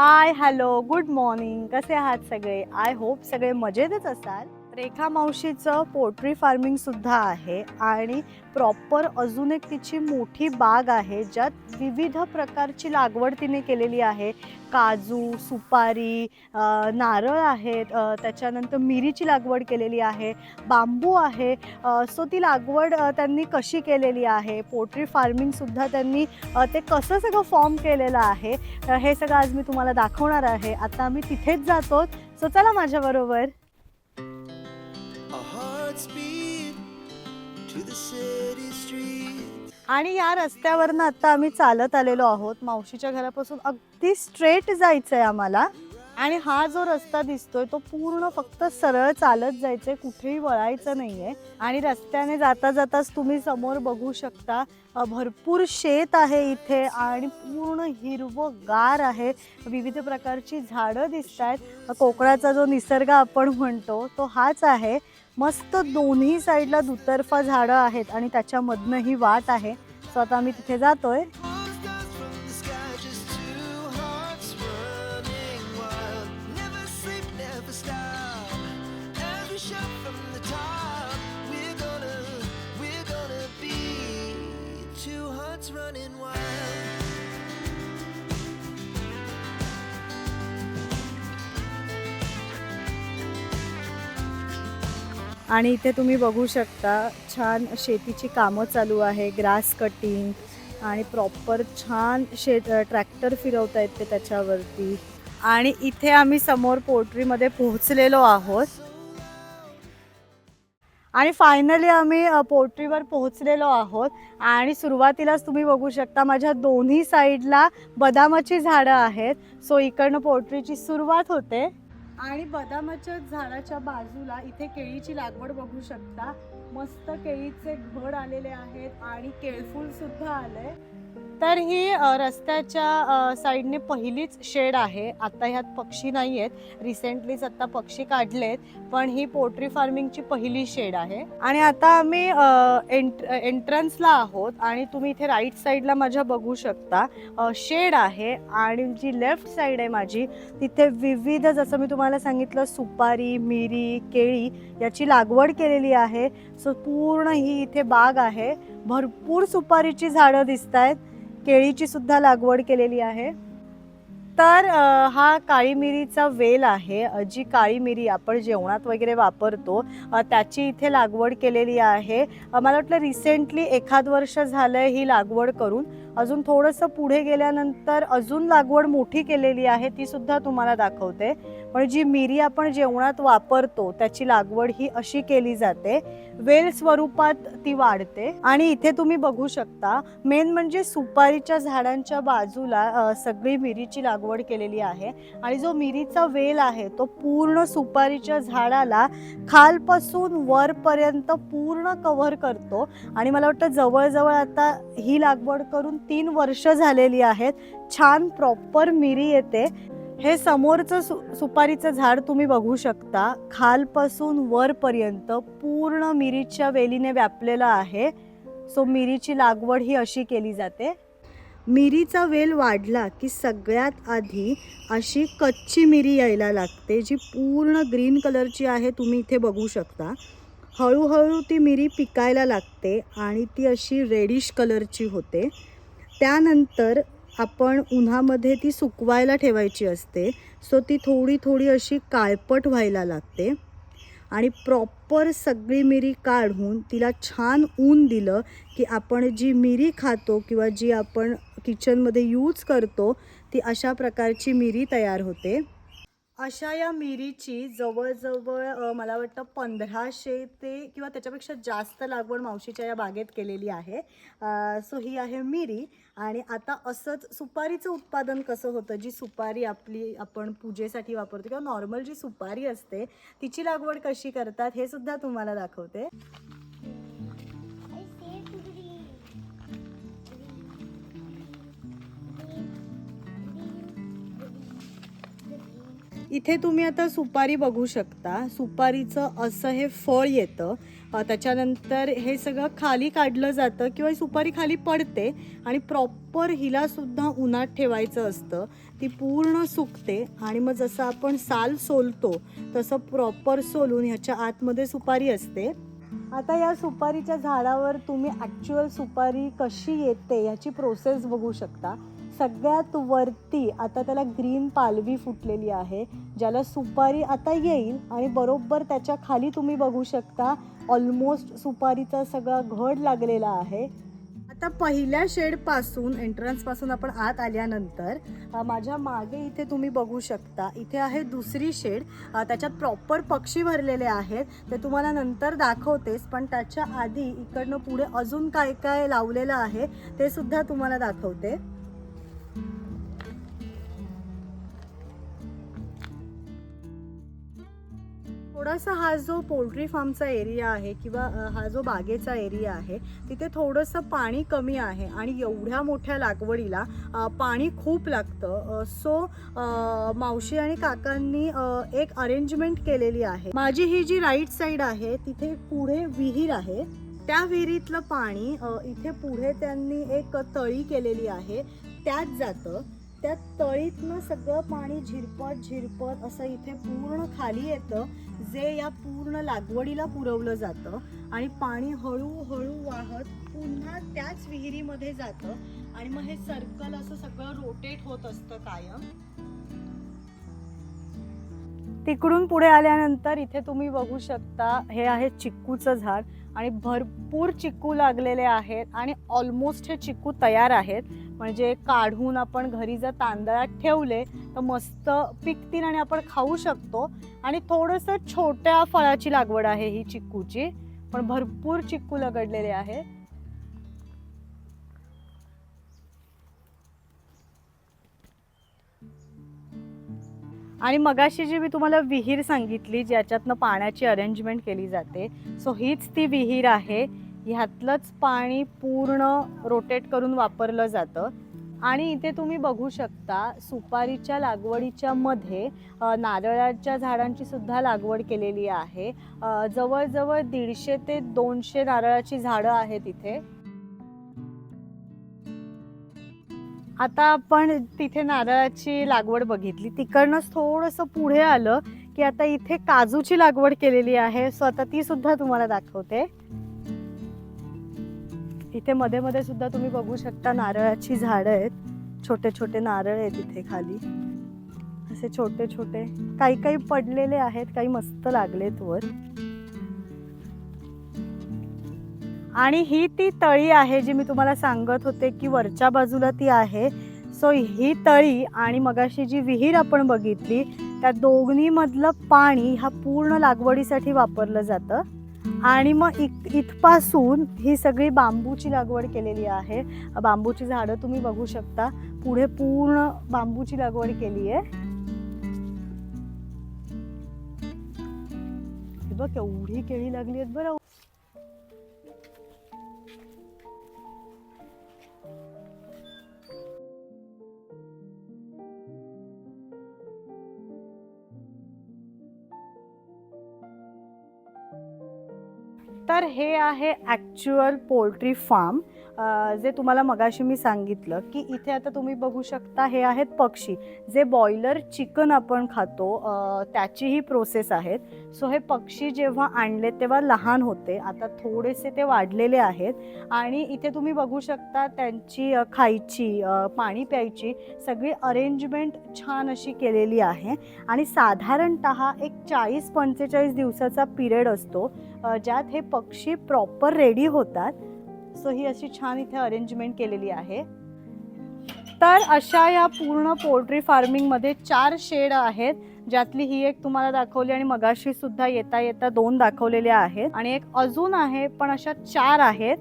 Hi hello good morning कसे आहात सगळे? आय होप सगळे मजेतच असाल. रेखा मावशीचं पोल्ट्री फार्मिंगसुद्धा आहे आणि प्रॉपर अजून एक तिची मोठी बाग आहे ज्यात विविध प्रकारची लागवड तिने केलेली आहे. काजू सुपारी नारळ आहेत त्याच्यानंतर मिरीची लागवड केलेली आहे बांबू आहे. सो ती लागवड त्यांनी कशी केलेली आहे? पोल्ट्री फार्मिंगसुद्धा त्यांनी ते कसं सगळं फॉर्म केलेलं आहे? हे सगळं आज मी तुम्हाला दाखवणार आहे. आता आम्ही तिथेच जातो. सो चला माझ्याबरोबर. आणि या रस्त्यावरनं आता आम्ही चालत आलेलो आहोत. मावशीच्या घरापासून अगदी स्ट्रेट जायचं आहे आम्हाला. आणि हा जो रस्ता दिसतोय तो पूर्ण फक्त सरळ चालत जायचंय कुठेही वळायचं नाहीये. आणि रस्त्याने जाता जाताच तुम्ही समोर बघू शकता भरपूर शेत आहे इथे आणि पूर्ण हिरवंगार आहे. विविध प्रकारची झाडं दिसत आहेत कोकणाचा जो निसर्ग आपण म्हणतो तो हाच आहे. मस्त दोन्ही साईडला दुतर्फा झाडं आहेत आणि त्याच्यामधनं ही वाट आहे सो आता आम्ही तिथे जातोय running wild. आणि इथे तुम्ही बघू शकता छान शेतीची कामं चालू आहे ग्रास कटिंग आणि प्रॉपर छान शेत ट्रॅक्टर फिरवता येते त्याच्यावरती. आणि इथे आम्ही समोर पोल्ट्रीमध्ये पोहोचलेलो आहोत. आणि फायनली आम्ही पोल्ट्रीवर पोहोचलेलो आहोत. आणि सुरुवातीलाच तुम्ही बघू शकता माझ्या दोन्ही साईडला बदामाची झाडं आहेत. सो इकडनं पोल्ट्रीची सुरुवात होते. आणि बदामाच्या झाडाच्या बाजूला इथे केळीची लागवड बघू शकता. मस्त केळीचे घड आलेले आहेत आणि केळफूल सुद्धा आलंय. तर ही रस्त्याच्या साईडने पहिलीच शेड आहे. आता ह्यात पक्षी नाही आहेत रिसेंटलीच आता पक्षी काढलेत पण ही पोल्ट्री फार्मिंगची पहिली शेड आहे. आणि आता आम्ही एंट एंट्रन्सला आहोत आणि तुम्ही इथे राईट साईडला माझ्या बघू शकता शेड आहे आणि जी लेफ्ट साईड आहे माझी तिथे विविध जसं मी तुम्हाला सांगितलं सुपारी मिरी केळी याची लागवड केलेली आहे. सो पूर्ण ही इथे बाग आहे. भरपूर सुपारीची झाडं दिसत आहेत केळीची सुद्धा लागवड केलेली आहे. तर हा काळी मिरीचा वेल आहे. जी काळी मिरी आपण जेवणात वगैरे वापरतो त्याची इथे लागवड केलेली आहे. मला वाटलं रिसेंटली एखाद वर्ष झालंय ही लागवड करून. अजून थोडंसं पुढे गेल्यानंतर अजून लागवड मोठी केलेली आहे ती सुद्धा तुम्हाला दाखवते. पण जी मिरी आपण जेवणात वापरतो त्याची लागवड ही अशी केली जाते वेल स्वरूपात ती वाढते. आणि इथे तुम्ही बघू शकता मेन म्हणजे सुपारीच्या झाडांच्या बाजूला सगळी मिरीची लागवड केलेली आहे. आणि जो मिरीचा वेल आहे तो पूर्ण सुपारीच्या झाडाला खालपासून वरपर्यंत पूर्ण कव्हर करतो. आणि मला वाटतं जवळजवळ आता ही लागवड करून तीन वर्ष झालेली आहेत. छान प्रॉपर मिरी येते. हे समोरचं सु सुपारीचं झाड तुम्ही बघू शकता. खालपासून वरपर्यंत पूर्ण मिरीच्या वेलीने व्यापलेलं आहे. सो मिरीची लागवड ही अशी केली जाते. मिरीचा वेल वाढला की सगळ्यात आधी अशी कच्ची मिरी यायला लागते जी पूर्ण ग्रीन कलरची आहे तुम्ही इथे बघू शकता. हळूहळू ती मिरी पिकायला लागते आणि ती अशी रेडिश कलरची होते. त्यानंतर आपण उन्हामध्ये ती सुकवायला ठेवायची असते. सो ती थोडी थोडी अशी काळपट व्हायला लागते. आणि प्रॉपर सगळी मिरी काढून तिला छान ऊन दिलं की आपण जी मिरी खातो किंवा जी आपण किचनमध्ये यूज करतो ती अशा प्रकारची मिरी तयार होते. अशा या मिरीची जवळजवळ मला वाटतं पंधराशे ते किंवा त्याच्यापेक्षा जास्त लागवड मावशीच्या या बागेत केलेली आहे. सो ही आहे मिरी. आणि आता असंच सुपारीचं उत्पादन कसं होतं? जी सुपारी आपली आपण पूजेसाठी वापरतो किंवा नॉर्मल जी सुपारी असते तिची लागवड कशी करतात हे सुद्धा तुम्हाला दाखवते. इथे तुम्ही आता सुपारी बघू शकता. सुपारीचं असं हे फळ येतं. त्याच्यानंतर हे सगळं खाली काढलं जातं किंवा सुपारी खाली पडते आणि प्रॉपर हिलासुद्धा उन्हात ठेवायचं असतं. ती पूर्ण सुकते आणि मग जसं आपण साल सोलतो तसं प्रॉपर सोलून ह्याच्या आतमध्ये सुपारी असते. आता या सुपारीच्या झाडावर तुम्ही ॲक्च्युअल सुपारी कशी येते याची प्रोसेस बघू शकता. सगळ्यात वरती आता त्याला ग्रीन पालवी फुटलेली आहे ज्याला सुपारी आता येईल आणि बरोबर त्याच्याखाली तुम्ही बघू शकता ऑलमोस्ट सुपारीचा सगळा घड लागलेला आहे. आता पहिल्या शेडपासून एंट्रन्सपासून आपण आत आल्यानंतर माझ्या मागे इथे तुम्ही बघू शकता इथे आहे दुसरी शेड त्याच्यात प्रॉपर पक्षी भरलेले आहेत ते तुम्हाला नंतर दाखवतेस पण त्याच्या आधी इकडनं पुढे अजून काय काय लावलेलं आहे ते सुद्धा तुम्हाला दाखवते. थोडासा हा जो पोल्ट्री फार्मचा एरिया आहे किंवा हा जो बागेचा एरिया आहे तिथे थोडंसं पाणी कमी आहे आणि एवढ्या मोठ्या लागवडीला पाणी खूप लागतं. सो मावशी आणि काकांनी एक अरेंजमेंट केलेली आहे. माझी ही जी राईट साईड आहे तिथे पुढे विहीर आहे. त्या विहिरीतलं पाणी इथे पुढे त्यांनी एक तळी केलेली आहे. त्यात जातं. त्या तळीतनं सगळं पाणी झिरपत झिरपत असं इथे पूर्ण खाली येतं जे या पूर्ण लागवडीला पुरवलं जातं. आणि पाणी हळूहळू वाहत पुन्हा त्याच विहिरीमध्ये जातं. आणि मग हे सर्कल असं सगळं रोटेट होत असतं कायम. तिकडून पुढे आल्यानंतर इथे तुम्ही बघू शकता हे आहे चिक्कूचं झाड. आणि भरपूर चिक्कू लागलेले आहेत आणि ऑलमोस्ट हे चिक्कू तयार आहेत. म्हणजे काढून आपण घरी जर तांदळात ठेवले तर मस्त पिकतील आणि आपण खाऊ शकतो. आणि थोडंसं छोट्या फळाची लागवड आहे ही चिक्कूची पण भरपूर चिक्कू लगडलेले आहे आणि मगाशी जी मी तुम्हाला विहीर सांगितली ज्याच्यातनं पाण्याची अरेंजमेंट केली जाते सो हीच ती विहीर आहे. ह्यातलंच पाणी पूर्ण रोटेट करून वापरलं जातं. आणि इथे तुम्ही बघू शकता सुपारीच्या लागवडीच्या मध्ये नारळाच्या झाडांची सुद्धा लागवड केलेली आहे. जवळजवळ दीडशे ते दोनशे नारळाची झाडं आहेत इथे. आता आपण तिथे नारळाची लागवड बघितली. तिकडनंच थोडंसं पुढे आलं की आता इथे काजूची लागवड केलेली आहे. सो आता ती सुद्धा तुम्हाला दाखवते. इथे मध्ये मध्ये सुद्धा तुम्ही बघू शकता नारळाची झाडं आहेत. छोटे छोटे नारळ आहेत इथे खाली. असे छोटे छोटे काही काही पडलेले आहेत काही मस्त लागलेत वर. आणि ही ती तळी आहे जी मी तुम्हाला सांगत होते की वरच्या बाजूला ती आहे. सो ही तळी आणि मगाशी जी विहीर आपण बघितली त्या दोन्हीमधलं पाणी हा पूर्ण लागवडीसाठी वापरलं जातं. आणि मग इत इथपासून ही सगळी बांबूची लागवड केलेली आहे. बांबूची झाडं तुम्ही बघू शकता. पुढे पूर्ण बांबूची लागवड केली आहे. हे बघ एवढी केळी लागली आहेत बरं. हे आहे ॲक्च्युअल पोल्ट्री फार्म जे तुम्हाला मगाशी मी सांगितलं की इथे आता तुम्ही बघू शकता हे आहेत पक्षी. जे बॉयलर चिकन आपण खातो त्याचीही प्रोसेस आहेत. सो हे पक्षी जेव्हा आणले तेव्हा लहान होते. आता थोडेसे ते वाढलेले आहेत. आणि इथे तुम्ही बघू शकता त्यांची खायची पाणी प्यायची सगळी अरेंजमेंट छान अशी केलेली आहे. आणि साधारणत एक चाळीस पंचेचाळीस दिवसाचा पिरियड असतो ज्यात हे पक्षी प्रॉपर रेडी होतात. सो ही अशी छान इथे अरेंजमेंट केलेली आहे. तर अशा या पूर्ण पोल्ट्री फार्मिंगमध्ये चार शेड आहेत. ज्यातली ही एक तुम्हाला दाखवली आणि मगाशी सुद्धा येता येता दोन दाखवलेल्या आहेत. आणि एक अजून आहे पण अशा चार आहेत.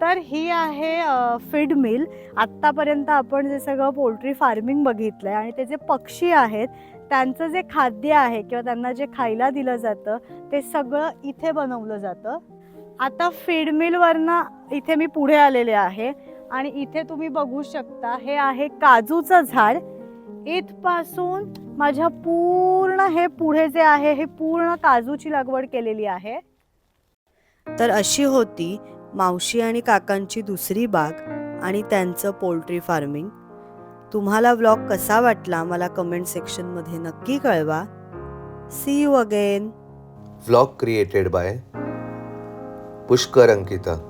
तर ही आहे फीड मिल आत्तापर्यंत आपण जे सगळं पोल्ट्री फार्मिंग बघितलंय आणि ते जे पक्षी आहेत त्यांचं जे खाद्य आहे किंवा त्यांना जे खायला दिलं जातं ते सगळं इथे बनवलं जातं. आता फीड मिलवरनं इथे मी पुढे आलेले आहे आणि इथे तुम्ही बघू शकता हे आहे काजूचं झाड. इथपासून माझ्या पूर्ण हे पुढे जे आहे हे पूर्ण काजूची लागवड केलेली आहे. तर अशी होती मावशी आणि काकांची दुसरी बाग आणि त्यांचं पोल्ट्री फार्मिंग. तुम्हाला व्लॉग कसा वाटला मला कमेंट सेक्शनमध्ये नक्की कळवा. See you again vlog created by Pushkar Ankita